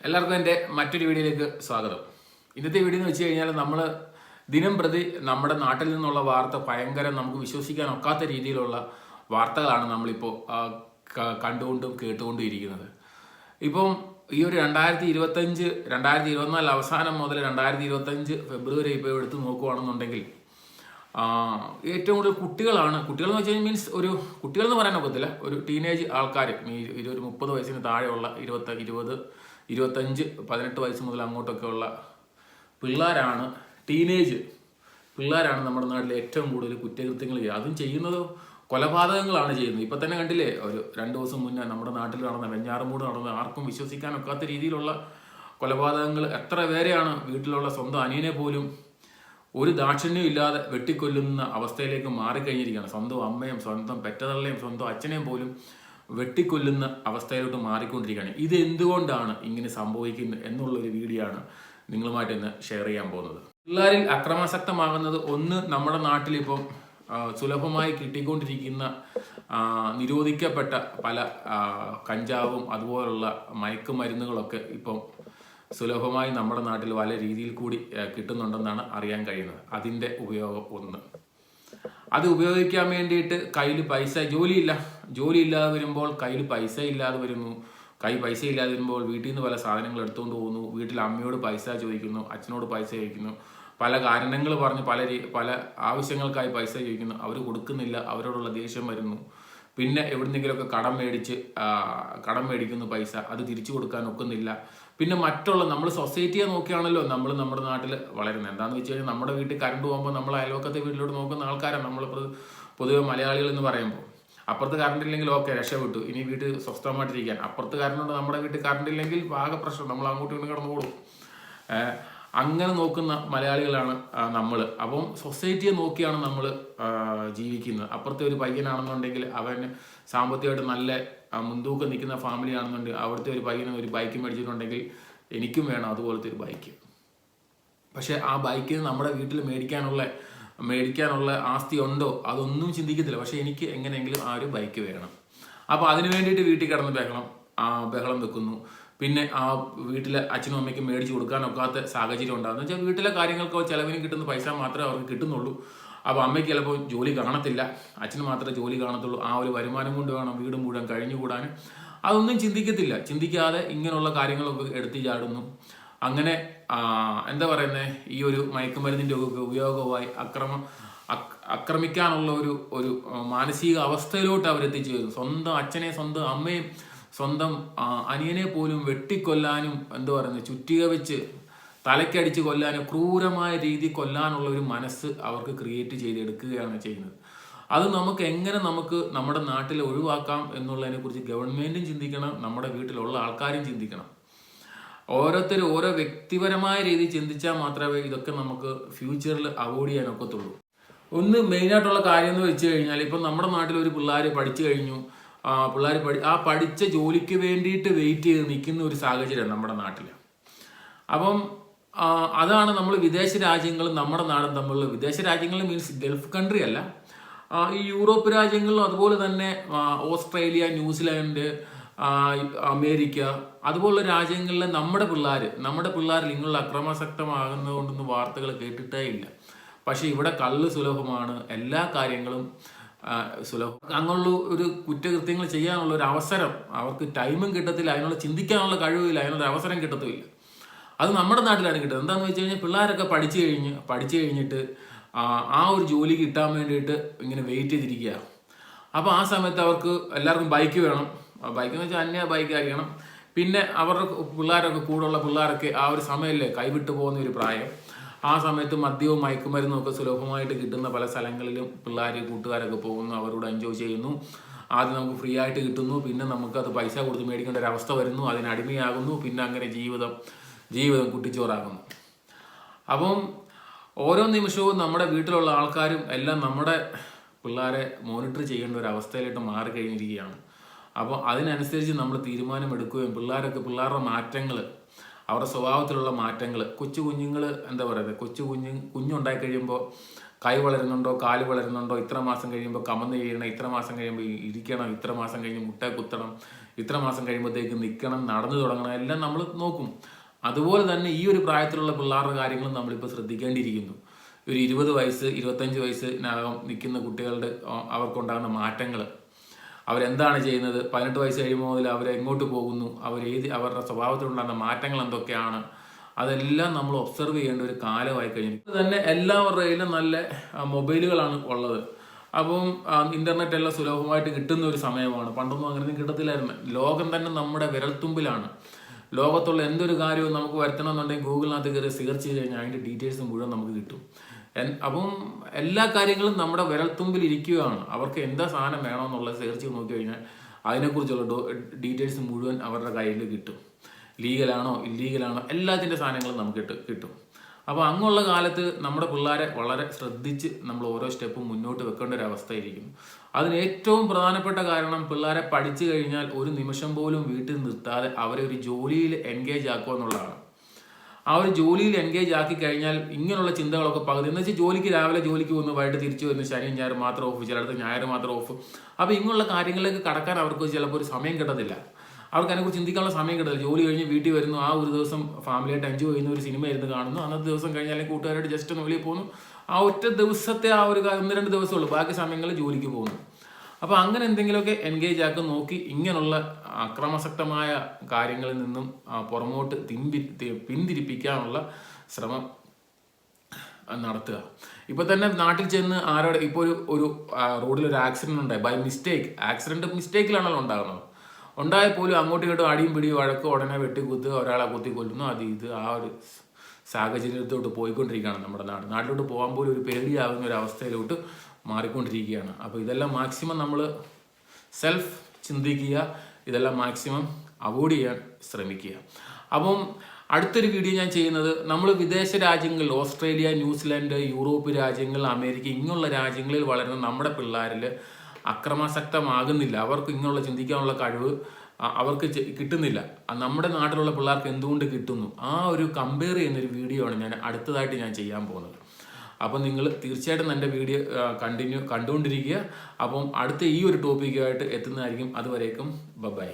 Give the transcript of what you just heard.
എല്ലാവർക്കും എന്റെ മറ്റൊരു വീഡിയോയിലേക്ക് സ്വാഗതം. ഇന്നത്തെ വീഡിയോ എന്ന് വെച്ച് കഴിഞ്ഞാൽ നമ്മൾ ദിനം പ്രതി നമ്മുടെ നാട്ടിൽ നിന്നുള്ള വാർത്ത ഭയങ്കര നമുക്ക് വിശ്വസിക്കാൻ ഒക്കാത്ത രീതിയിലുള്ള വാർത്തകളാണ് നമ്മളിപ്പോൾ കണ്ടുകൊണ്ടും കേട്ടുകൊണ്ടും ഇരിക്കുന്നത്. ഇപ്പം ഈ ഒരു രണ്ടായിരത്തി ഇരുപത്തഞ്ച് രണ്ടായിരത്തി ഇരുപത്തിനാല് അവസാനം മുതൽ രണ്ടായിരത്തി ഇരുപത്തഞ്ച് ഫെബ്രുവരി ഇപ്പോൾ എടുത്ത് നോക്കുകയാണെന്നുണ്ടെങ്കിൽ ഏറ്റവും കൂടുതൽ കുട്ടികളാണ് കുട്ടികൾ എന്ന് വെച്ച് കഴിഞ്ഞാൽ മീൻസ് ഒരു കുട്ടികൾ എന്ന് പറയാൻ ഒക്കത്തില്ല ഒരു ടീനേജ് ആൾക്കാർ ഒരു മുപ്പത് വയസ്സിന് താഴെയുള്ള ഇരുപത്തി ഇരുപത് ഇരുപത്തഞ്ച് പതിനെട്ട് വയസ്സ് മുതൽ അങ്ങോട്ടൊക്കെയുള്ള പിള്ളേരാണ് ടീനേജ് പിള്ളേരാണ് നമ്മുടെ നാട്ടിലെ ഏറ്റവും കൂടുതൽ കുറ്റകൃത്യങ്ങൾ ചെയ്യുക. അതും ചെയ്യുന്നത് കൊലപാതകങ്ങളാണ് ചെയ്യുന്നത്. ഇപ്പം തന്നെ കണ്ടില്ലേ ഒരു രണ്ട് ദിവസം മുന്നേ നമ്മുടെ നാട്ടിൽ നടന്ന വെഞ്ഞാറമൂട് നടന്ന ആർക്കും വിശ്വസിക്കാൻ ഒക്കാത്ത രീതിയിലുള്ള കൊലപാതകങ്ങൾ എത്ര പേരെയാണ് വീട്ടിലുള്ള സ്വന്തം അനിയനെ പോലും ഒരു ദാക്ഷിണ്യം ഇല്ലാതെ വെട്ടിക്കൊല്ലുന്ന അവസ്ഥയിലേക്ക് മാറിക്കഴിഞ്ഞിരിക്കുകയാണ്. സ്വന്തം അമ്മയും സ്വന്തം പെറ്റതള്ളയും സ്വന്തം അച്ഛനെയും പോലും വെട്ടിക്കൊല്ലുന്ന അവസ്ഥയിലോട്ട് മാറിക്കൊണ്ടിരിക്കുകയാണ്. ഇത് എന്തുകൊണ്ടാണ് ഇങ്ങനെ സംഭവിക്കുന്നത് എന്നുള്ളൊരു വീഡിയോ ആണ് നിങ്ങളുമായിട്ട് ഇന്ന് ഷെയർ ചെയ്യാൻ പോകുന്നത്. പിള്ളേരിൽ അക്രമാസക്തമാകുന്നത് ഒന്ന് നമ്മുടെ നാട്ടിലിപ്പം സുലഭമായി കിട്ടിക്കൊണ്ടിരിക്കുന്ന നിരോധിക്കപ്പെട്ട പല കഞ്ചാവും അതുപോലുള്ള മയക്കുമരുന്നുകളൊക്കെ ഇപ്പം സുലഭമായി നമ്മുടെ നാട്ടിൽ പല രീതിയിൽ കൂടി കിട്ടുന്നുണ്ടെന്നാണ് അറിയാൻ കഴിയുന്നത്. അതിന്റെ ഉപയോഗം ഒന്ന്. അത് ഉപയോഗിക്കാൻ വേണ്ടിയിട്ട് കയ്യിൽ പൈസ ജോലിയില്ല. ജോലി ഇല്ലാതെ വരുമ്പോൾ കയ്യിൽ പൈസ ഇല്ലാതെ വരുന്നു. കൈ പൈസ ഇല്ലാതെ വരുമ്പോൾ വീട്ടിൽ നിന്ന് പല സാധനങ്ങൾ എടുത്തുകൊണ്ട് പോകുന്നു. വീട്ടിൽ അമ്മയോട് പൈസ ചോദിക്കുന്നു അച്ഛനോട് പൈസ ചോദിക്കുന്നു. പല കാരണങ്ങൾ പറഞ്ഞ് പല പല ആവശ്യങ്ങൾക്കായി പൈസ ചോദിക്കുന്നു. അവർ കൊടുക്കുന്നില്ല അവരോടുള്ള ദേഷ്യം വരുന്നു. പിന്നെ എവിടുന്നെങ്കിലുമൊക്കെ കടം മേടിച്ച് കടം മേടിക്കുന്നു പൈസ. അത് തിരിച്ചു കൊടുക്കാൻ ഒക്കുന്നില്ല. പിന്നെ മറ്റുള്ള നമ്മൾ സൊസൈറ്റിയെ നോക്കിയാണല്ലോ നമ്മൾ നമ്മുടെ നാട്ടിൽ വളരുന്നത്. എന്താണെന്ന് വെച്ച് കഴിഞ്ഞാൽ നമ്മുടെ വീട്ടിൽ കറണ്ട് പോകുമ്പോൾ നമ്മൾ അയൽവക്കത്തെ വീട്ടിലോട്ട് നോക്കുന്ന ആൾക്കാരാണ് നമ്മൾ പൊതുവെ മലയാളികൾ എന്ന് പറയുമ്പോൾ. അപ്പുറത്ത് കറണ്ട് ഇല്ലെങ്കിൽ ഓക്കെ രക്ഷപ്പെട്ടു ഇനി വീട്ടിൽ സ്വസ്ഥമായിട്ടിരിക്കാൻ. അപ്പുറത്ത് കറണ്ട് നമ്മുടെ വീട്ടിൽ കറണ്ട് ഇല്ലെങ്കിൽ ആകെ പ്രശ്നം. നമ്മൾ അങ്ങോട്ടും ഇങ്ങോട്ടും കിടന്നു കൂടും ഏഹ് അങ്ങനെ നോക്കുന്ന മലയാളികളാണ് നമ്മൾ അപ്പം സൊസൈറ്റിയെ നോക്കിയാണ് നമ്മൾ ജീവിക്കുന്നത്. അപ്പുറത്തെ ഒരു പയ്യനാണെന്നുണ്ടെങ്കിൽ അവൻ സാമ്പത്തികമായിട്ട് നല്ല മുൻതൂക്കം നിൽക്കുന്ന ഫാമിലി ആണെന്നുണ്ടെങ്കിൽ അവിടുത്തെ ഒരു പയ്യന് ഒരു ബൈക്ക് മേടിച്ചിട്ടുണ്ടെങ്കിൽ എനിക്കും വേണം അതുപോലത്തെ ഒരു ബൈക്ക് പക്ഷേ ആ ബൈക്ക് നമ്മുടെ വീട്ടിൽ മേടിക്കാനുള്ള മേടിക്കാനുള്ള ആസ്തി ഉണ്ടോ? അതൊന്നും ചിന്തിക്കത്തില്ല. പക്ഷേ എനിക്ക് എങ്ങനെയെങ്കിലും ആ ഒരു ബൈക്ക് വേണം. അപ്പോൾ അതിനു വേണ്ടിയിട്ട് വീട്ടിൽ കിടന്ന് ബഹളം ബഹളം വെക്കുന്നു. പിന്നെ ആ വീട്ടിലെ അച്ഛനും അമ്മയ്ക്കും മേടിച്ച് കൊടുക്കാനൊക്കാത്ത സാഹചര്യം ഉണ്ടാകുന്നു. വെച്ചാൽ വീട്ടിലെ കാര്യങ്ങൾക്കോ ചിലവിന് കിട്ടുന്ന പൈസ മാത്രമേ അവർക്ക് കിട്ടുന്നുള്ളൂ. അപ്പോൾ അമ്മയ്ക്ക് ചിലപ്പോൾ ജോലി കാണത്തില്ല. അച്ഛന് മാത്രമേ ജോലി കാണത്തുള്ളൂ. ആ ഒരു വരുമാനം കൊണ്ട് വേണം വീട് മുഴുവൻ കഴിഞ്ഞുകൂടാൻ അതൊന്നും ചിന്തിക്കത്തില്ല. ചിന്തിക്കാതെ ഇങ്ങനെയുള്ള കാര്യങ്ങളൊക്കെ എടുത്തു ചാടുന്നു. അങ്ങനെ എന്താ പറയുന്നത് ഈ ഒരു മയക്കുമരുന്നിന്റെ ഒക്കെ ഉപയോഗമായി അക്രമം അക്- ആക്രമിക്കാനുള്ള ഒരു ഒരു മാനസിക അവസ്ഥയിലോട്ട് അവരെത്തിച്ചു വരുന്നു സ്വന്തം അച്ഛനെ സ്വന്തം അമ്മയും സ്വന്തം അനിയനെ പോലും വെട്ടിക്കൊല്ലാനും എന്താ പറയുന്നത് ചുറ്റിക വെച്ച് തലക്കടിച്ച് കൊല്ലാനും ക്രൂരമായ രീതി കൊല്ലാനുള്ള ഒരു മനസ്സ് അവർക്ക് ക്രിയേറ്റ് ചെയ്തെടുക്കുകയാണ് ചെയ്യുന്നത്. അത് നമുക്ക് എങ്ങനെ നമുക്ക് നമ്മുടെ നാട്ടിൽ ഒഴിവാക്കാം എന്നുള്ളതിനെ കുറിച്ച് ഗവൺമെന്റും ചിന്തിക്കണം നമ്മുടെ വീട്ടിലുള്ള ആൾക്കാരും ചിന്തിക്കണം. ഓരോരുത്തരും ഓരോ വ്യക്തിപരമായ രീതി ചിന്തിച്ചാൽ മാത്രമേ ഇതൊക്കെ നമുക്ക് ഫ്യൂച്ചറിൽ അവോയ്ഡ് ചെയ്യാനൊക്കത്തുള്ളൂ ഒന്ന് മെയിനായിട്ടുള്ള കാര്യം എന്ന് വെച്ച് കഴിഞ്ഞാൽ ഇപ്പം നമ്മുടെ നാട്ടിൽ ഒരു പിള്ളേർ പഠിച്ചു കഴിഞ്ഞു. പിള്ളേർ പഠി ആ പഠിച്ച ജോലിക്ക് വേണ്ടിയിട്ട് വെയിറ്റ് ചെയ്ത് നിൽക്കുന്ന ഒരു സാഹചര്യം നമ്മുടെ നാട്ടിൽ അപ്പം അതാണ് നമ്മൾ വിദേശ രാജ്യങ്ങളും നമ്മുടെ നാടും തമ്മിലുള്ള വിദേശ രാജ്യങ്ങൾ മീൻസ് ഗൾഫ് കൺട്രി അല്ല. ഈ യൂറോപ്പ് രാജ്യങ്ങളിലും അതുപോലെ തന്നെ ഓസ്ട്രേലിയ ന്യൂസിലാൻഡ് അമേരിക്ക അതുപോലുള്ള രാജ്യങ്ങളിലെ നമ്മുടെ പിള്ളേർ നമ്മുടെ പിള്ളേർ ഇങ്ങനെയുള്ള അക്രമാസക്തമാകുന്നതുകൊണ്ടൊന്നും വാർത്തകൾ കേട്ടിട്ടേ ഇല്ല. പക്ഷേ ഇവിടെ കള്ള് സുലഭമാണ്. എല്ലാ കാര്യങ്ങളും സുലഭം അങ്ങനെയുള്ള ഒരു കുറ്റകൃത്യങ്ങൾ ചെയ്യാനുള്ള ഒരു അവസരം അവർക്ക് ടൈമും കിട്ടത്തില്ല അതിനുള്ള ചിന്തിക്കാനുള്ള കഴിവില്ല അതിനുള്ള അവസരം കിട്ടത്തുമില്ല. അത് നമ്മുടെ നാട്ടിലാണ് കിട്ടുന്നത്. എന്താണെന്ന് വെച്ച് കഴിഞ്ഞാൽ പിള്ളേരൊക്കെ പഠിച്ചു കഴിഞ്ഞ് പഠിച്ചു കഴിഞ്ഞിട്ട് ആ, ഒരു ജോലി കിട്ടാൻ വേണ്ടിയിട്ട് ഇങ്ങനെ വെയിറ്റ് ചെയ്തിരിക്കുക. അപ്പോൾ ആ സമയത്ത് അവർക്ക് എല്ലാവർക്കും ബൈക്ക് വേണം. ബൈക്ക് എന്ന് വെച്ചാൽ അന്യ ബൈക്ക് അറിയണം പിന്നെ അവരുടെ പിള്ളേരൊക്കെ കൂടെയുള്ള പിള്ളേരൊക്കെ ആ ഒരു സമയമല്ലേ കൈവിട്ട് പോകുന്ന ഒരു പ്രായം. ആ സമയത്ത് മദ്യവും മയക്കുമരുന്നും ഒക്കെ സുലഭമായിട്ട് കിട്ടുന്ന പല സ്ഥലങ്ങളിലും പിള്ളേർ കൂട്ടുകാരൊക്കെ പോകുന്നു അവരോട് എൻജോയ് ചെയ്യുന്നു. ആദ്യം നമുക്ക് ഫ്രീ ആയിട്ട് കിട്ടുന്നു പിന്നെ നമുക്കത് പൈസ കൊടുത്ത് മേടിക്കേണ്ട ഒരു അവസ്ഥ വരുന്നു അതിന് അടിമയാകുന്നു പിന്നെ അങ്ങനെ ജീവിതം ജീവിതം കുട്ടിച്ചോറാകുന്നു. അപ്പം ഓരോ നിമിഷവും നമ്മുടെ വീട്ടിലുള്ള ആൾക്കാരും എല്ലാം നമ്മുടെ പിള്ളേരെ മോണിറ്റർ ചെയ്യേണ്ട ഒരു അവസ്ഥയിലോട്ട് മാറിക്കഴിഞ്ഞിരിക്കുകയാണ്. അപ്പോൾ അതിനനുസരിച്ച് നമ്മൾ തീരുമാനമെടുക്കുകയും പിള്ളേരൊക്കെ പിള്ളേരുടെ മാറ്റങ്ങൾ അവരുടെ സ്വഭാവത്തിലുള്ള മാറ്റങ്ങൾ കൊച്ചു കുഞ്ഞുങ്ങൾ എന്താ പറയുന്നത് കൊച്ചു കുഞ്ഞ് കുഞ്ഞുണ്ടായി കഴിയുമ്പോൾ കൈ വളരുന്നുണ്ടോ കാൽ വളരുന്നുണ്ടോ ഇത്ര മാസം കഴിയുമ്പോൾ കമന്ന് ചെയ്യണം ഇത്ര മാസം കഴിയുമ്പോൾ ഇരിക്കണം ഇത്ര മാസം കഴിഞ്ഞ് മുട്ട കുത്തണം ഇത്ര മാസം കഴിയുമ്പോഴത്തേക്ക് നിൽക്കണം നടന്നു തുടങ്ങണം എല്ലാം നമ്മൾ നോക്കും. അതുപോലെ തന്നെ ഈ ഒരു പ്രായത്തിലുള്ള പിള്ളേരുടെ കാര്യങ്ങളും നമ്മളിപ്പോൾ ശ്രദ്ധിക്കേണ്ടിയിരിക്കുന്നു. ഒരു ഇരുപത് വയസ്സ് ഇരുപത്തഞ്ച് വയസ്സിനകം നിൽക്കുന്ന കുട്ടികളുടെ അവർക്കുണ്ടാകുന്ന മാറ്റങ്ങൾ അവരെന്താണ് ചെയ്യുന്നത്? പതിനെട്ട് വയസ്സ് കഴിയുമ്പോൾ മുതൽ അവർ എങ്ങോട്ട് പോകുന്നു? അവർ ഏത് അവരുടെ സ്വഭാവത്തിലുണ്ടാകുന്ന മാറ്റങ്ങൾ എന്തൊക്കെയാണ്? അതെല്ലാം നമ്മൾ ഒബ്സർവ് ചെയ്യേണ്ട ഒരു കാലമായി കഴിഞ്ഞു തന്നെ എല്ലാവരുടെ കയ്യിലും നല്ല മൊബൈലുകളാണ് ഉള്ളത്. അപ്പം ഇന്റർനെറ്റ് എല്ലാം സുലഭമായിട്ട് കിട്ടുന്ന ഒരു സമയമാണ്. പണ്ടൊന്നും അങ്ങനെയൊന്നും കിട്ടത്തില്ലായിരുന്നു. ലോകം തന്നെ നമ്മുടെ വിരൽത്തുമ്പിലാണ്. ലോകത്തുള്ള എന്തൊരു കാര്യവും നമുക്ക് വരുത്തണമെന്നുണ്ടെങ്കിൽ ഗൂഗിളിനകത്ത് കയറി സെർച്ച് ചെയ്ത് കഴിഞ്ഞാൽ അതിന്റെ ഡീറ്റെയിൽസ് മുഴുവൻ നമുക്ക് കിട്ടും. അപ്പം എല്ലാ കാര്യങ്ങളും നമ്മുടെ വിരൽത്തുമ്പിൽ ഇരിക്കുകയാണ്. അവർക്ക് എന്താ സാധനം വേണമെന്നുള്ളത് സെർച്ച് നോക്കി കഴിഞ്ഞാൽ അതിനെക്കുറിച്ചുള്ള ഡോ ഡീറ്റെയിൽസ് മുഴുവൻ അവരുടെ കയ്യിൽ കിട്ടും. ലീഗലാണോ ഇല്ലീഗലാണോ എല്ലാത്തിന്റെ സാധനങ്ങളും നമുക്ക് കിട്ടും അപ്പോൾ അങ്ങുള്ള കാലത്ത് നമ്മുടെ പിള്ളേരെ വളരെ ശ്രദ്ധിച്ച് നമ്മൾ ഓരോ സ്റ്റെപ്പും മുന്നോട്ട് വെക്കേണ്ട ഒരു അവസ്ഥയായിരിക്കും അതിന് ഏറ്റവും പ്രധാനപ്പെട്ട കാരണം പിള്ളേരെ പഠിച്ചു കഴിഞ്ഞാൽ ഒരു നിമിഷം പോലും വീട്ടിൽ നിർത്താതെ അവരെ ഒരു ജോലിയിൽ എൻഗേജ് ആക്കുക എന്നുള്ളതാണ്. ആ ഒരു ജോലിയിൽ എൻഗേജ് ആക്കി കഴിഞ്ഞാൽ ഇങ്ങനെയുള്ള ചിന്തകളൊക്കെ പകുതി. എന്ന് വെച്ചാൽ ജോലിക്ക് രാവിലെ ജോലിക്ക് വന്ന് വൈകിട്ട് തിരിച്ചു വരുന്ന ശനിയും ഞായർ മാത്രം ഓഫ് ചിലടത്ത് ഞായർ മാത്രം ഓഫ് അപ്പോൾ ഇങ്ങനെയുള്ള കാര്യങ്ങളിലേക്ക് കടക്കാൻ അവർക്ക് ചിലപ്പോൾ ഒരു സമയം കിട്ടത്തില്ല. അവർക്ക് അതിനെക്കുറിച്ച് ചിന്തിക്കാനുള്ള സമയം കിട്ടത്തില്ല. ജോലി കഴിഞ്ഞ് വീട്ടിൽ വരുന്നു ആ ഒരു ദിവസം ഫാമിലിയായിട്ട് എൻജോയ് ചെയ്യുന്ന ഒരു സിനിമ ഇരുന്ന് കാണുന്നു അന്നത്തെ ദിവസം കഴിഞ്ഞാൽ അല്ലെങ്കിൽ കൂട്ടുകാരായിട്ട് ജസ്റ്റ് ഒന്ന് വെളിയിൽ പോകുന്നു. ആ ഒറ്റ ദിവസത്തെ ആ ഒരു ഒന്ന് രണ്ട് ദിവസമുള്ളൂ ബാക്കി സമയങ്ങളിൽ ജോലിക്ക് പോകുന്നു. അപ്പോൾ അങ്ങനെ എന്തെങ്കിലുമൊക്കെ എൻഗേജ് ആക്കി നോക്കി ഇങ്ങനെയുള്ള അക്രമാസക്തമായ കാര്യങ്ങളിൽ നിന്നും പുറമോട്ട് തിമ്പി പിന്തിരിപ്പിക്കാനുള്ള ശ്രമം നടത്തുക. ഇപ്പൊ തന്നെ നാട്ടിൽ ചെന്ന് ആരോടെ ഇപ്പോൾ ഒരു ഒരു റോഡിൽ ഒരു ആക്സിഡന്റ് ഉണ്ടായി. ബൈ മിസ്റ്റേക്ക് ആക്സിഡന്റ് മിസ്റ്റേക്കിലാണല്ലോ ഉണ്ടാകുന്നത് ഉണ്ടായാൽ പോലും അങ്ങോട്ടും ഇങ്ങോട്ടും അടിയും പിടിയും വഴക്ക് ഉടനെ വെട്ടിക്കുത്തുക ഒരാളെ കുത്തി കൊല്ലുന്നു അത് ഇത് ആ ഒരു സാഹചര്യത്തോട്ട് പോയിക്കൊണ്ടിരിക്കുകയാണ് നമ്മുടെ നാട്. നാട്ടിലോട്ട് പോകാൻ പോലും ഒരു പേടിയാകുന്ന ഒരു അവസ്ഥയിലോട്ട് മാറിക്കൊണ്ടിരിക്കുകയാണ്. അപ്പോൾ ഇതെല്ലാം മാക്സിമം നമ്മൾ സെൽഫ് ചിന്തിക്കുക ഇതെല്ലാം മാക്സിമം അവോയ്ഡ് ചെയ്യാൻ ശ്രമിക്കുക. അപ്പം അടുത്തൊരു വീഡിയോ ഞാൻ ചെയ്യുന്നത് നമ്മൾ വിദേശ രാജ്യങ്ങളിൽ ഓസ്ട്രേലിയ ന്യൂസിലാൻഡ് യൂറോപ്പ് രാജ്യങ്ങൾ അമേരിക്ക ഇങ്ങനെയുള്ള രാജ്യങ്ങളിൽ വളരുന്ന നമ്മുടെ പിള്ളേരിൽ അക്രമാസക്തമാകുന്നില്ല. അവർക്ക് ഇങ്ങനെയുള്ള ചിന്തിക്കാനുള്ള കഴിവ് അവർക്ക് കിട്ടുന്നില്ല. നമ്മുടെ നാട്ടിലുള്ള പിള്ളേർക്ക് എന്തുകൊണ്ട് കിട്ടുന്നു? ആ ഒരു കമ്പയർ ചെയ്യുന്നൊരു വീഡിയോ ആണ് ഞാൻ അടുത്തതായിട്ട് ഞാൻ ചെയ്യാൻ പോകുന്നത്. അപ്പം നിങ്ങൾ തീർച്ചയായിട്ടും എന്റെ വീഡിയോ കണ്ടിന്യൂ കണ്ടുകൊണ്ടിരിക്കുക. അപ്പം അടുത്ത ഈ ഒരു ടോപ്പിക്കുമായിട്ട് എത്തുന്നതായിരിക്കും. അതുവരേക്കും ബൈ